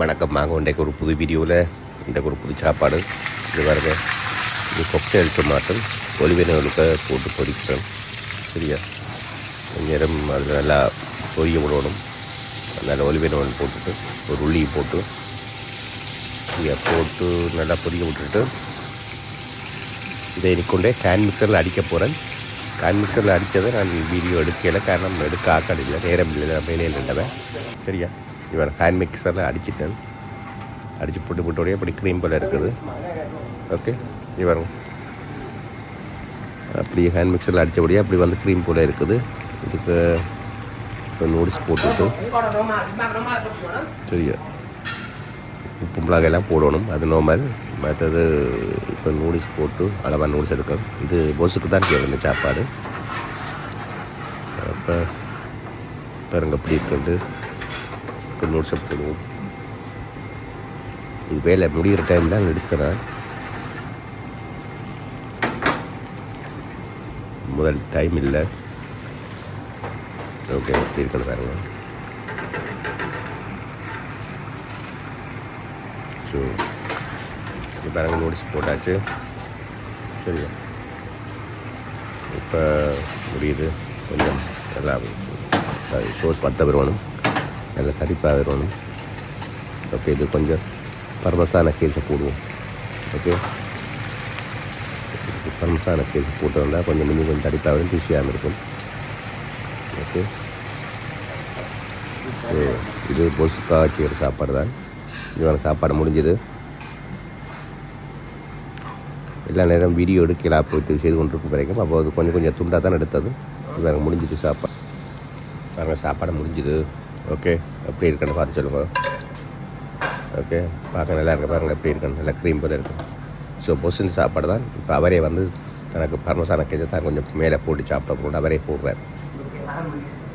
வணக்கம். வாங்க இன்றைக்கு ஒரு புது வீடியோவில் இன்றைக்கு ஒரு புது சாப்பாடு. இது வருது இது கொக்டேல் டொமாட்டம் ஒலிவினவலுக்கு போட்டு பொரிக்கிறேன் சரியா? கொஞ்ச நேரம் அது நல்லா பொரிய விடணும். நல்லா ஒலிவினவல் போட்டுட்டு ஒரு உள்ளி போட்டு சரியா போட்டு நல்லா பொரிய விட்டுட்டு இதை கொண்டே கேன் மிக்சரில் அடிக்க போகிறேன் கேன் மிக்சரில் அடித்ததை நான் வீடியோ எடுக்கலை. காரணம் எடுக்க ஆக்காடு இல்லை நேரம் இல்லை. நான் வேலையில் இருந்தவன் சரியா? இவர் ஹேண்ட் மிக்சரில் அடிச்சிட்டேன். அடித்து போட்டு போட்டோடய அப்படி க்ரீம் போல் இருக்குது. ஓகே இவர் அப்படி ஹேண்ட் மிக்சரில் அடித்தபடியே அப்படி வந்து க்ரீம் போல் இருக்குது. இதுக்கு இப்போ நூடுல்ஸ் போட்டுட்டு. சரியா. உப்பு மிளகாயெல்லாம் போடணும். அது நார்மல் மற்றது இப்போ நூடுல்ஸ் போட்டு அளவாக நூடுல்ஸ் எடுக்கணும். இது பொசுக்கு தான் கேட்கும் இந்த சாப்பாடு. அப்போ பாருங்க அப்படி இருக்குது இப்போ நூடுல்ஸை இது வேலை முடிகிற டைம் தான் எடுக்கிறேன். முதல் டைம் இல்லை. ஓகே இருக்கணும் பாருங்க. ஸோ இது பாருங்க நோட்டீஸ் போட்டாச்சு. சரியா? இப்போ முடியுது. கொஞ்சம் நல்லா சோர்ஸ் பத்த பெறுவானும் நல்லா தடிப்பாக வருவணும் ஓகே இது கொஞ்சம் பர்மசான கேஸை போடுவோம் ஓகே பர்மசான கேஸ் போட்டு வந்தால் கொஞ்சம் மினி கொஞ்சம் தடிப்பாக வரும் இருக்கும் ஓகே ஸோ இது பொசுக்காக வச்சுக்கிற சாப்பாடு தான் இதுவான சாப்பாடு முடிஞ்சது எல்லா நேரம் வீடியோ எடுக்கலாம் போயிட்டு செய்து கொண்டிருக்கும் வரைக்கும் அப்போ அது கொஞ்சம் கொஞ்சம் துண்டாக தான் எடுத்தது இது எனக்கு சாப்பாடு பாருங்கள் சாப்பாடு முடிஞ்சுது ஓகே? எப்படி இருக்குன்னு பார்த்து சொல்லுங்கள் ஓகே? பார்க்க நல்லா இருக்கு பாருங்கள் எப்படி இருக்குன்னு. நல்லா க்ரீம் போல இருக்கும் ஸோ பொசின் சாப்பாடு தான். இப்போ அவரே வந்து தனக்கு பரமசான கேஜை தான் கொஞ்சம் மேலே போட்டு சாப்பிட போட்டு அவரே போடுறார்.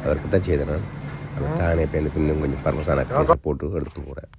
அவருக்கு தான் செய்தேன் நான். அவர் தானே இப்போ எனக்கு இன்னும் கொஞ்சம் பரமசான கேஜை போட்டு எடுத்துட்டு போகிறேன்